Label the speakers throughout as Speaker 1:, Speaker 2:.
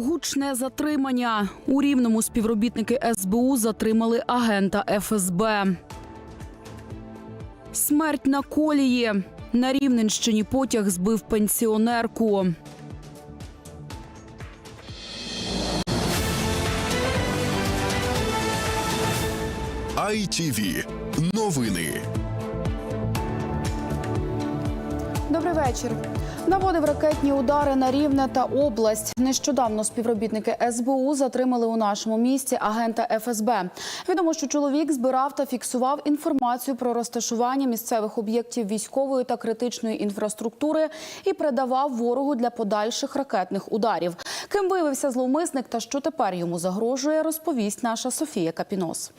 Speaker 1: Гучне затримання. У рівному співробітники СБУ затримали агента ФСБ. Смерть на колії. На Рівненщині потяг збив пенсіонерку.
Speaker 2: ITV. Новини.
Speaker 1: Добрий вечір. Наводив ракетні удари на Рівне та область. Нещодавно співробітники СБУ затримали у нашому місті агента ФСБ. Відомо, що чоловік збирав та фіксував інформацію про розташування місцевих об'єктів військової та критичної інфраструктури і передавав ворогу для подальших ракетних ударів. Ким виявився зловмисник та що тепер йому загрожує, розповість наша Софія Капінос.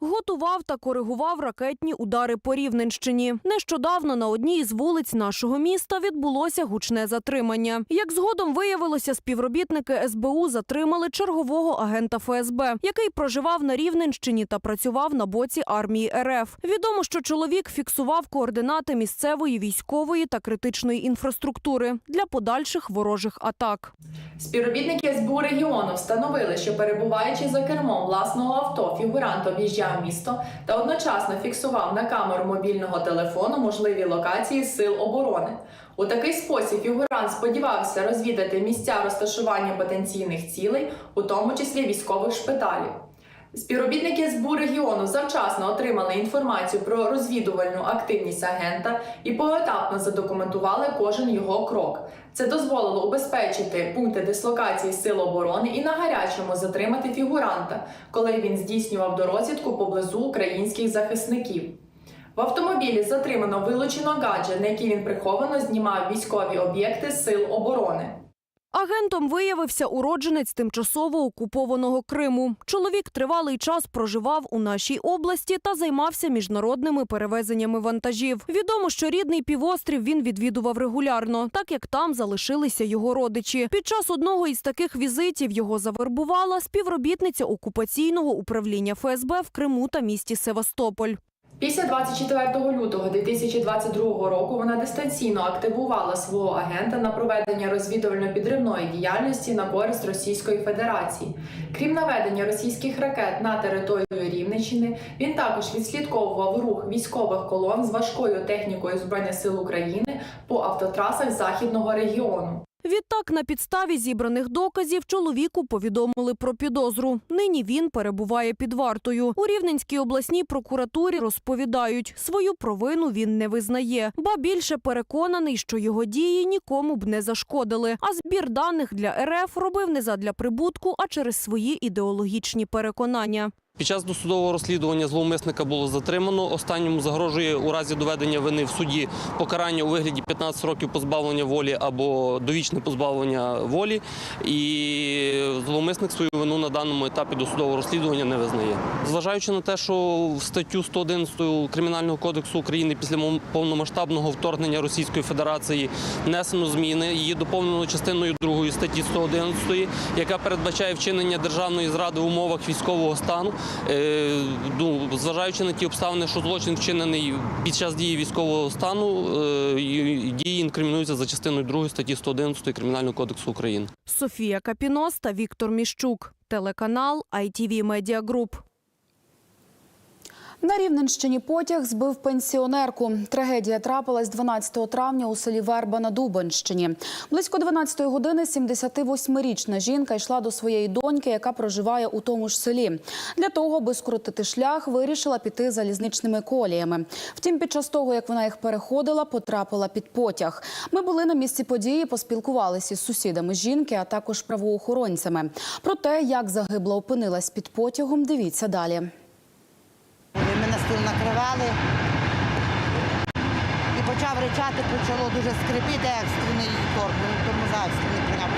Speaker 3: Готував та коригував ракетні удари по Рівненщині. Нещодавно на одній із вулиць нашого міста відбулося гучне затримання. Як згодом виявилося, співробітники СБУ затримали чергового агента ФСБ, який проживав на Рівненщині та працював на боці армії РФ. Відомо, що чоловік фіксував координати місцевої військової та критичної інфраструктури для подальших ворожих атак.
Speaker 4: Співробітники СБУ регіону встановили, що перебуваючи за кермом власного авто, фігурант об'їжджав місто та одночасно фіксував на камеру мобільного телефону можливі локації сил оборони. У такий спосіб фігурант сподівався розвідати місця розташування потенційних цілей, у тому числі військових шпиталів. Співробітники СБУ регіону завчасно отримали інформацію про розвідувальну активність агента і поетапно задокументували кожен його крок. Це дозволило убезпечити пункти дислокації сил оборони і на гарячому затримати фігуранта, коли він здійснював дорозвідку поблизу українських захисників. В автомобілі затримано вилучено гаджет, на який він приховано знімав військові об'єкти сил оборони.
Speaker 3: Агентом виявився уродженець тимчасово окупованого Криму. Чоловік тривалий час проживав у нашій області та займався міжнародними перевезеннями вантажів. Відомо, що рідний півострів він відвідував регулярно, так як там залишилися його родичі. Під час одного із таких візитів його завербувала співробітниця окупаційного управління ФСБ в Криму та місті Севастополь.
Speaker 4: Після 24 лютого 2022 року вона дистанційно активувала свого агента на проведення розвідувально-підривної діяльності на користь Російської Федерації. Крім наведення російських ракет на територію Рівненщини, він також відслідковував рух військових колон з важкою технікою Збройних сил України по автотрасах західного регіону.
Speaker 3: Відтак, на підставі зібраних доказів чоловіку повідомили про підозру. Нині він перебуває під вартою. У Рівненській обласній прокуратурі розповідають, свою провину він не визнає, ба більше переконаний, що його дії нікому б не зашкодили. А збір даних для РФ робив не задля прибутку, а через свої ідеологічні переконання.
Speaker 5: Під час досудового розслідування зловмисника було затримано. Останньому загрожує у разі доведення вини в суді покарання у вигляді 15 років позбавлення волі або довічне позбавлення волі. І зловмисник свою вину на даному етапі досудового розслідування не визнає. Зважаючи на те, що в статтю 111 Кримінального кодексу України після повномасштабного вторгнення Російської Федерації внесено зміни. Її доповнено частиною 2 статті 111, яка передбачає вчинення державної зради в умовах військового стану. Е, ну, зважаючи на ті обставини, що злочин вчинений під час дії військового стану, е, дії інкримінуються за частиною 2 статті 111 Кримінального кодексу України.
Speaker 3: Софія Капінос та Віктор Міщук. Телеканал ITV Media Group.
Speaker 1: На Рівненщині потяг збив пенсіонерку. Трагедія трапилась 12 травня у селі Верба на Дубенщині. Близько 12 години 78-річна жінка йшла до своєї доньки, яка проживає у тому ж селі. Для того, аби скоротити шлях, вирішила піти залізничними коліями. Втім, під час того, як вона їх переходила, потрапила під потяг. Ми були на місці події, поспілкувалися із сусідами жінки, а також правоохоронцями. Про те, як загибла опинилась під потягом, дивіться далі.
Speaker 6: Накривали і почав ричати, почало дуже скрипіти екстрений корпус, тормоза екстрений прийняв.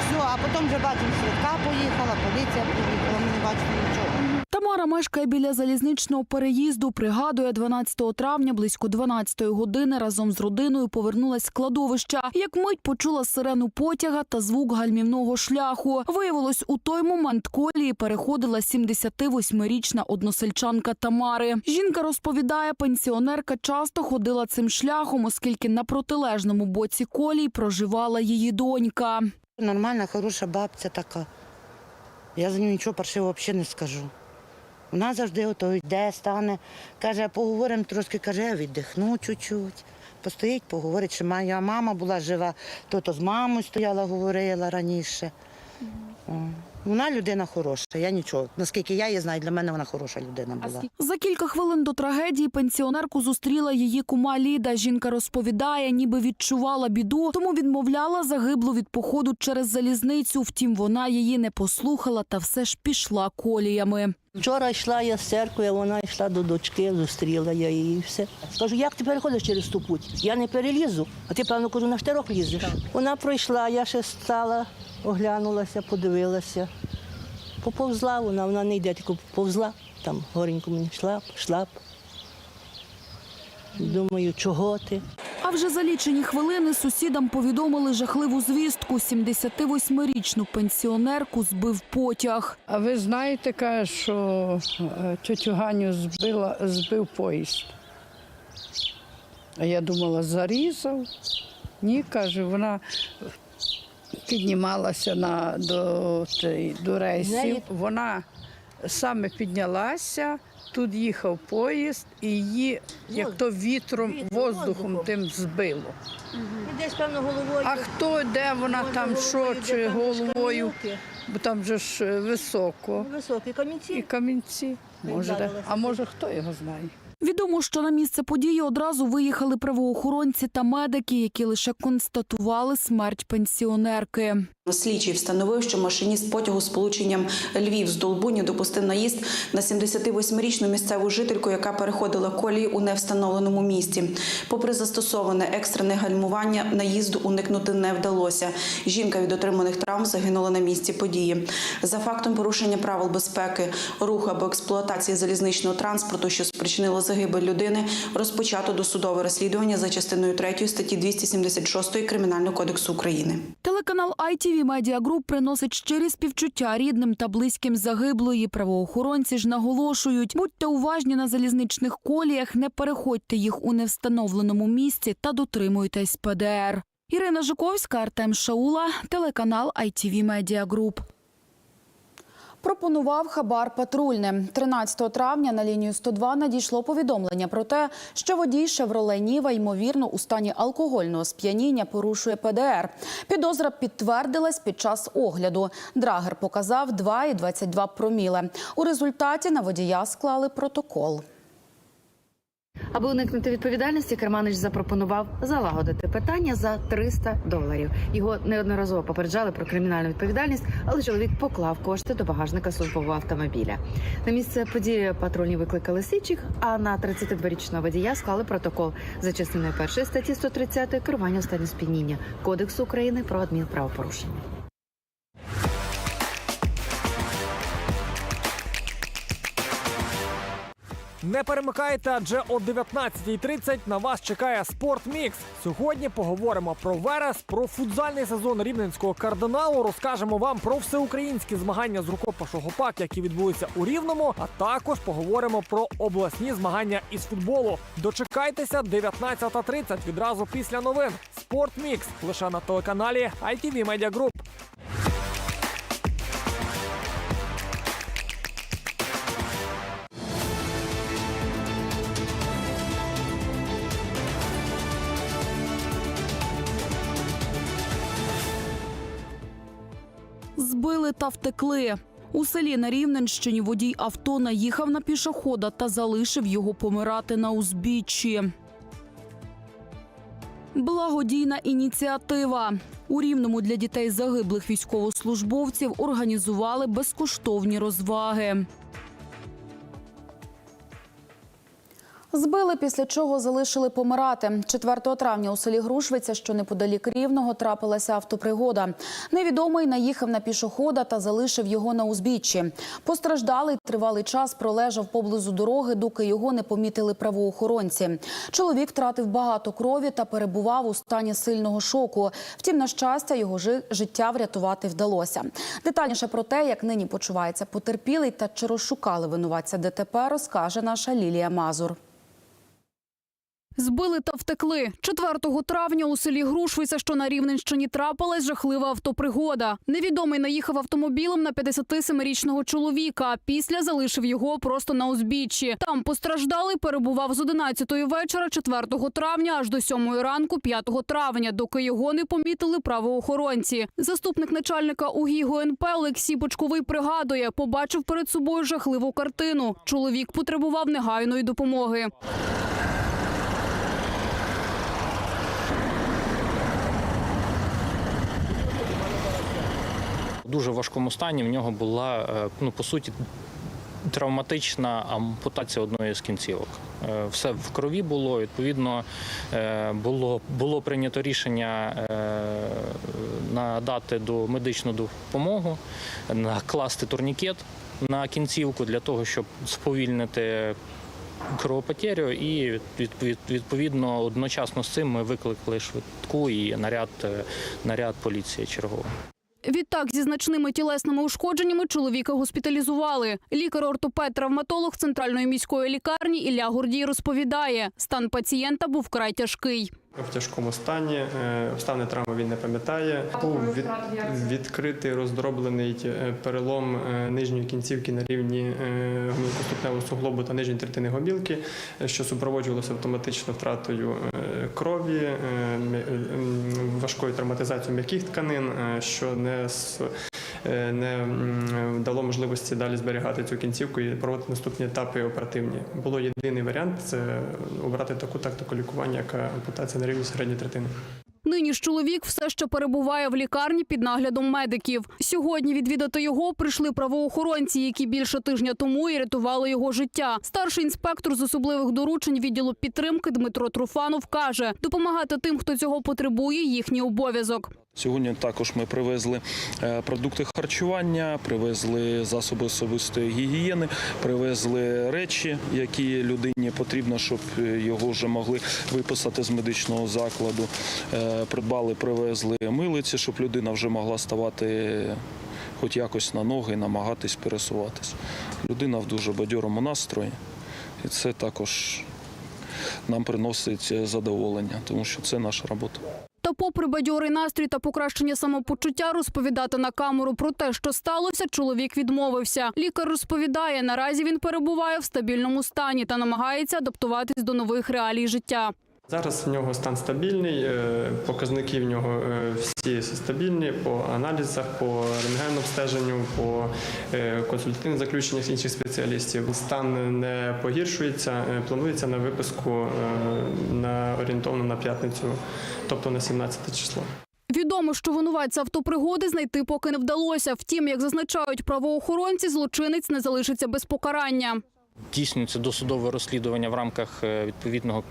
Speaker 6: Все, а потім вже бачимо, швидка поїхала, поліція приїхала, ми не бачили нічого.
Speaker 1: Тамара мешкає біля залізничного переїзду. Пригадує, 12 травня близько 12 години разом з родиною повернулась з кладовища. Як мить почула сирену потяга та звук гальмівного шляху. Виявилось, у той момент колії переходила 78-річна односельчанка Тамари. Жінка розповідає, пенсіонерка часто ходила цим шляхом, оскільки на протилежному боці колій проживала її донька.
Speaker 6: Нормальна, хороша бабця така. Я за нього нічого паршивого взагалі не скажу. Вона завжди ото йде, стане, каже, поговоримо трошки, каже, я віддихну чуть-чуть. Постоїть, поговорить, що моя мама була жива, то то з мамою стояла, говорила раніше. Вона людина хороша, я нічого. Наскільки я її знаю, для мене вона хороша людина була.
Speaker 1: За кілька хвилин до трагедії пенсіонерку зустріла її кума Ліда. Жінка розповідає, ніби відчувала біду, тому відмовляла загиблу від походу через залізницю. Втім, вона її не послухала та все ж пішла коліями.
Speaker 7: Вчора йшла я з церкви, вона йшла до дочки, зустріла я її і все. Скажу, як ти переходиш через ту путь? Я не перелізу, а ти, певно, кажу, на штирок лізеш. Вона пройшла, я ще стала, оглянулася, подивилася. Поповзла вона, вона не йде, тільки повзла. Там горенько мені шлап, шлап. Думаю, чого ти?
Speaker 1: А вже за лічені хвилини сусідам повідомили жахливу звістку. 78-річну пенсіонерку збив потяг.
Speaker 8: А ви знаєте, каже, що е, тетю Ганю збила, збив поїзд. А я думала, зарізав. Ні, каже, вона піднімалася на, до, до рейсів. Вона саме піднялася, тут їхав поїзд, і її, як то вітром,
Speaker 7: Вітром,
Speaker 8: воздухом
Speaker 7: воздухом.
Speaker 8: тим збило.
Speaker 7: І десь, певно, головою.
Speaker 8: А хто де вона там, що, чи головою, бо там же ж е, високо.
Speaker 7: Високі
Speaker 8: І
Speaker 7: камінці.
Speaker 8: камінці. Може, де. а може хто його знає?
Speaker 1: Відомо, що на місце події одразу виїхали правоохоронці та медики, які лише констатували смерть пенсіонерки.
Speaker 9: Слідчий встановив, що машиніст потягу з полученням Львів з Долбуні допустив наїзд на 78-річну місцеву жительку, яка переходила колії у невстановленому місці. Попри застосоване екстрене гальмування, наїзду уникнути не вдалося. Жінка від отриманих травм загинула на місці події. За фактом порушення правил безпеки, руху або експлуатації залізничного транспорту, що спричинило загибель людини, розпочато досудове розслідування за частиною 3 статті 276 Кримінального кодексу України.
Speaker 1: Телеканал ITV Media медіагруп приносить щирі співчуття рідним та близьким загиблої. Правоохоронці ж наголошують, будьте уважні на залізничних коліях, не переходьте їх у невстановленому місці та дотримуйтесь ПДР. Ірина Жуковська, Артем Шаула, телеканал ITV Media Group. Пропонував хабар патрульним. 13 травня на лінію 102 надійшло повідомлення про те, що водій «Шевроле Ніва» ймовірно у стані алкогольного сп'яніння порушує ПДР. Підозра підтвердилась під час огляду. Драгер показав 2,22 проміле. У результаті на водія склали протокол.
Speaker 10: Аби уникнути відповідальності, Керманич запропонував залагодити питання за 300 доларів. Його неодноразово попереджали про кримінальну відповідальність, але чоловік поклав кошти до багажника службового автомобіля. На місце події патрульні викликали слідчих, а на 32-річного водія склали протокол за частиною першої статті 130 керування в стані сп'яніння Кодексу України про адмінправопорушення.
Speaker 11: Не перемикайте, адже о 19.30 на вас чекає Спортмікс. Сьогодні поговоримо про Верес, про футзальний сезон рівненського кардиналу. Розкажемо вам про всеукраїнські змагання з рукопашого пак, які відбулися у Рівному. А також поговоримо про обласні змагання із футболу. Дочекайтеся 19.30 відразу після новин. Спортмікс лише на телеканалі ITV Media Group.
Speaker 1: Збили та втекли. У селі на Рівненщині водій авто наїхав на пішохода та залишив його помирати на узбіччі. Благодійна ініціатива. У Рівному для дітей загиблих військовослужбовців організували безкоштовні розваги. Збили, після чого залишили помирати. 4 травня у селі Грушвиця, що неподалік Рівного, трапилася автопригода. Невідомий наїхав на пішохода та залишив його на узбіччі. Постраждалий тривалий час пролежав поблизу дороги, доки його не помітили правоохоронці. Чоловік втратив багато крові та перебував у стані сильного шоку. Втім, на щастя, його життя врятувати вдалося. Детальніше про те, як нині почувається потерпілий та чи розшукали винуватця ДТП, розкаже наша Лілія Мазур.
Speaker 12: Збили та втекли. 4 травня у селі Грушвиця, що на Рівненщині трапилась жахлива автопригода. Невідомий наїхав автомобілем на 57-річного чоловіка, а після залишив його просто на узбіччі. Там постраждалий перебував з 11-ї вечора 4 травня аж до 7 ранку 5 травня, доки його не помітили правоохоронці. Заступник начальника УГІ ГУНП Олексій Бочковий пригадує, побачив перед собою жахливу картину. Чоловік потребував негайної допомоги.
Speaker 13: Дуже важкому стані в нього була е, ну по суті травматична ампутація одної з кінцівок. Е, Все в крові було. Відповідно, е, було, було прийнято рішення надати до медичну допомогу, накласти турнікет на кінцівку для того, щоб сповільнити кровопотерю, і від- від- відповідно одночасно з цим ми викликали швидку і наряд, наряд поліції черговий.
Speaker 12: Відтак, зі значними тілесними ушкодженнями чоловіка госпіталізували. Лікар-ортопед-травматолог центральної міської лікарні Ілля Гордій розповідає, стан пацієнта був вкрай тяжкий.
Speaker 14: В тяжкому стані е, травми він не пам'ятає. Був від, відкритий роздроблений е, перелом е, нижньої кінцівки на рівні гомілкоступневого суглобу та нижньої третини гомілки, що супроводжувалося автоматично втратою крові, важкою травматизацією м'яких тканин, е, що не е, не дало можливості далі зберігати цю кінцівку і проводити наступні етапи оперативні. Було єдиний варіант це обрати таку тактику лікування, яка ампутація на рівні середньої третини.
Speaker 12: Нині ж чоловік все ще перебуває в лікарні під наглядом медиків. Сьогодні відвідати його прийшли правоохоронці, які більше тижня тому і рятували його життя. Старший інспектор з особливих доручень відділу підтримки Дмитро Труфанов каже, допомагати тим, хто цього потребує, їхній обов'язок.
Speaker 15: Сьогодні також ми привезли е, продукти харчування, привезли засоби особистої гігієни, привезли речі, які людині потрібно, щоб е, його вже могли виписати з медичного закладу. Е, Придбали, привезли милиці, щоб людина вже могла ставати хоч якось на ноги, намагатись пересуватись. Людина в дуже бадьорому настрої, і це також нам приносить задоволення, тому що це наша робота.
Speaker 12: Попри бадьорий настрій та покращення самопочуття, розповідати на камеру про те, що сталося, чоловік відмовився. Лікар розповідає, наразі він перебуває в стабільному стані та намагається адаптуватись до нових реалій життя.
Speaker 14: Зараз в нього стан стабільний, е, показники в нього е, всі стабільні по аналізах, по рентген-обстеженню, по е, консультативних заключеннях інших спеціалістів. Стан не погіршується, планується на виписку на орієнтовно на п'ятницю, тобто на 17 число.
Speaker 12: Відомо, що винуватця автопригоди знайти поки не вдалося. Втім, як зазначають правоохоронці, злочинець не залишиться без покарання.
Speaker 13: Здійснюється досудове розслідування в рамках е, відповідного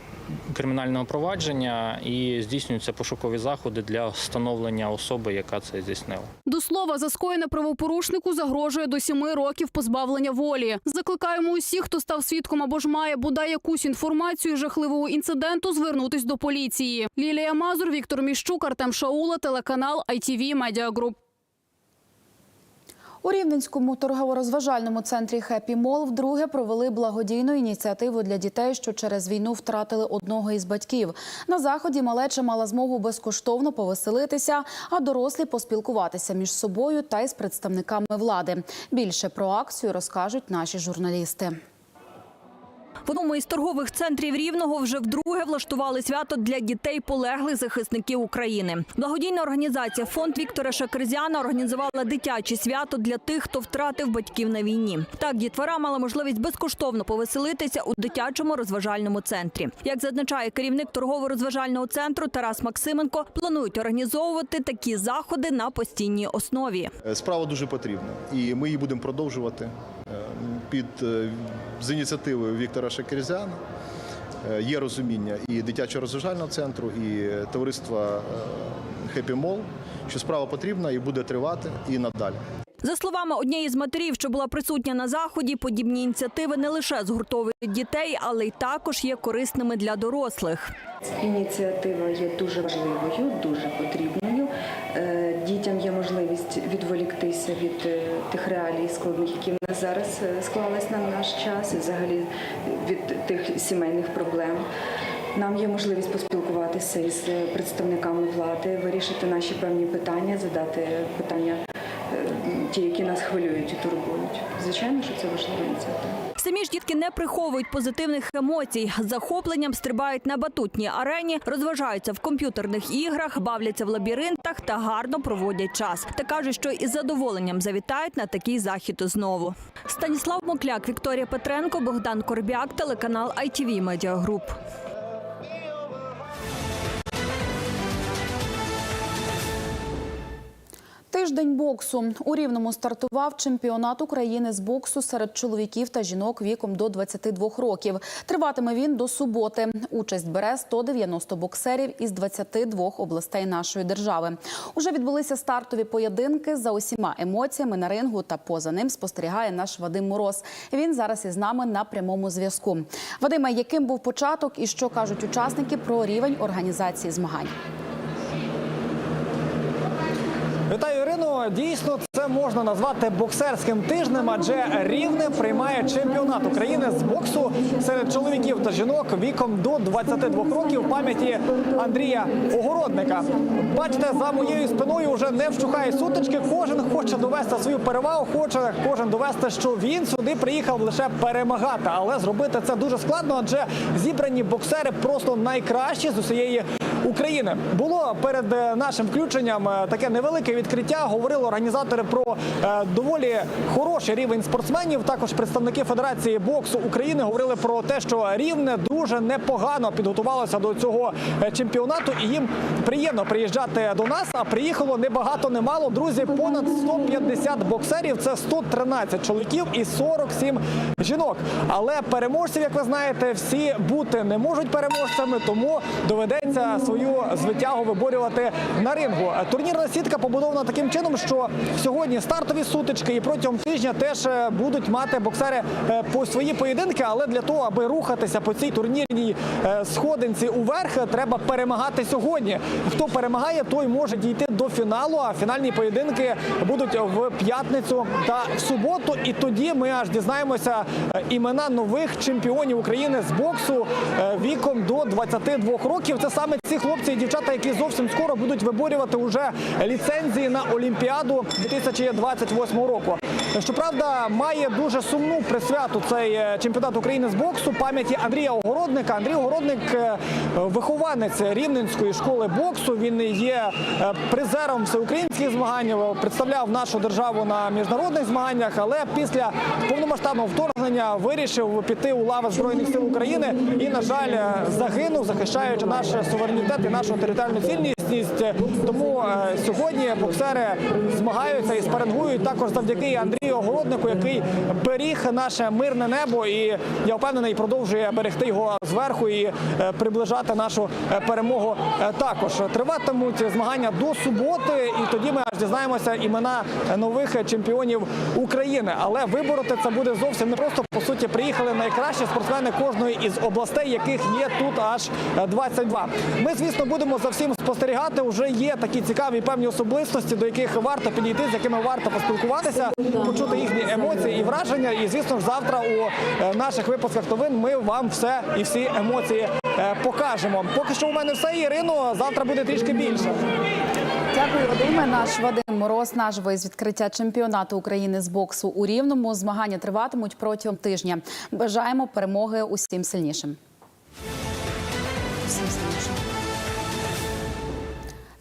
Speaker 13: кримінального провадження і здійснюються пошукові заходи для встановлення особи, яка це здійснила.
Speaker 12: До слова, за скоєне правопорушнику загрожує до сіми років позбавлення волі. Закликаємо усіх, хто став свідком або ж має бодай якусь інформацію жахливого інциденту, звернутись до поліції. Лілія Мазур, Віктор Міщук, Артем Шаула, телеканал ITV Media Group. У Рівненському торгово-розважальному центрі «Хеппі Мол» вдруге провели благодійну ініціативу для дітей, що через війну втратили одного із батьків. На заході малеча мала змогу безкоштовно повеселитися, а дорослі поспілкуватися між собою та й з представниками влади. Більше про акцію розкажуть наші журналісти.
Speaker 16: В одному із торгових центрів Рівного вже вдруге влаштували свято для дітей полеглих захисників України. Благодійна організація Фонд Віктора Шакерзяна організувала дитяче свято для тих, хто втратив батьків на війні. Так, дітвора мала можливість безкоштовно повеселитися у дитячому розважальному центрі. Як зазначає керівник торгово-розважального центру Тарас Максименко, планують організовувати такі заходи на постійній основі.
Speaker 17: Справа дуже потрібна, і ми її будемо продовжувати е, під е, з ініціативою Віктора Шакерзяна. Е, Є розуміння і дитячого розважального центру, і товариства Хеппі Мол, що справа потрібна і буде тривати і надалі.
Speaker 16: За словами однієї з матерів, що була присутня на заході, подібні ініціативи не лише згуртовують дітей, але й також є корисними для дорослих.
Speaker 9: Ініціатива є дуже важливою, дуже потрібною. Відволіктися від е, тих реалій складних, які в нас зараз е, склались на наш час, і взагалі від тих сімейних проблем.
Speaker 16: Нам є можливість поспілкуватися із представниками влади, вирішити наші певні питання, задати питання, е, ті, які нас хвилюють і турбують. Звичайно, що це важлива ініціатива.
Speaker 3: Самі ж дітки не приховують позитивних емоцій. З захопленням стрибають на батутній арені, розважаються в комп'ютерних іграх, бавляться в лабіринтах та гарно проводять час. Та кажуть, що із задоволенням завітають на такий захід знову. Станіслав Мокляк, Вікторія Петренко, Богдан Корбяк, телеканал ITV Media Group.
Speaker 1: Тиждень боксу у рівному стартував чемпіонат України з боксу серед чоловіків та жінок віком до 22 років. Триватиме він до суботи. Участь бере 190 боксерів із 22 областей нашої держави. Уже відбулися стартові поєдинки за усіма емоціями на рингу та поза ним спостерігає наш Вадим Мороз. Він зараз із нами на прямому зв'язку. Вадиме, яким був початок і що кажуть учасники про рівень організації змагань?
Speaker 11: Вітаю, Ірино. Дійсно, це можна назвати боксерським тижнем, адже рівне приймає чемпіонат України з боксу серед чоловіків та жінок віком до 22 років в пам'яті Андрія Огородника. Бачите, за моєю спиною вже не вщухає сутички. Кожен хоче довести свою перевагу, хоче кожен довести, що він сюди приїхав лише перемагати. Але зробити це дуже складно, адже зібрані боксери просто найкращі з усієї України. Було перед е, нашим включенням е, таке невелике відкриття. Говорили організатори про е, доволі хороший рівень спортсменів. Також представники Федерації боксу України говорили про те, що рівне дуже непогано підготувалося до цього чемпіонату, і їм приємно приїжджати до нас. А приїхало не багато, не мало. Друзі, понад 150 боксерів. Це 113 чоловіків і 47 жінок. Але переможців, як ви знаєте, всі бути не можуть переможцями, тому доведеться свою звитягу виборювати на рингу. Турнірна сітка побудована таким чином, що сьогодні стартові сутички і протягом тижня теж е, будуть мати боксери е, по свої поєдинки. Але для того, аби рухатися по цій турнірній е, сходинці уверх, треба перемагати сьогодні. Хто перемагає, той може дійти до фіналу. А фінальні поєдинки будуть в п'ятницю та в суботу. І тоді ми аж дізнаємося імена нових чемпіонів України з боксу віком до 22 років. Це саме ці хлопці і дівчата, які зовсім скоро будуть виборювати уже ліцензії на Олімпіаду 2028 року. Щоправда, має дуже сумну присвяту цей е, чемпіонат України з боксу пам'яті Андрія Огородника. Андрій Огородник е, вихованець Рівненської школи боксу. Він є е, призером всеукраїнських змагань, представляв нашу державу на міжнародних змаганнях, але після повномасштабного вторгнення вирішив піти у лави збройних сил України і, на жаль, загинув, захищаючи наш суверенітет і нашу територіальну цільність. Тому е, сьогодні боксери змагаються і спарингують також завдяки Андрію Огороднику, який беріг наше мирне небо, і я впевнений, продовжує берегти його зверху і е, приближати нашу е, перемогу. Також триватимуть змагання до суботи, і тоді ми аж дізнаємося імена нових чемпіонів України. Але вибороти це буде зовсім не просто. По суті, приїхали найкращі спортсмени кожної із областей, яких є тут аж е, 22. Ми, звісно, будемо за всім спостерігати. Уже є такі цікаві певні особистості, до яких варто підійти, з якими варто поспілкуватися, почути їхні емоції і враження. І звісно ж, завтра у е, наших випусках новин ми вам все і всі емоції е, покажемо. Поки що у мене все, Ірино. Завтра буде трішки більше.
Speaker 1: Дякую, Вадиме. Наш Вадим Мороз наживо із відкриття чемпіонату України з боксу у Рівному. Змагання триватимуть протягом тижня. Бажаємо перемоги усім сильнішим.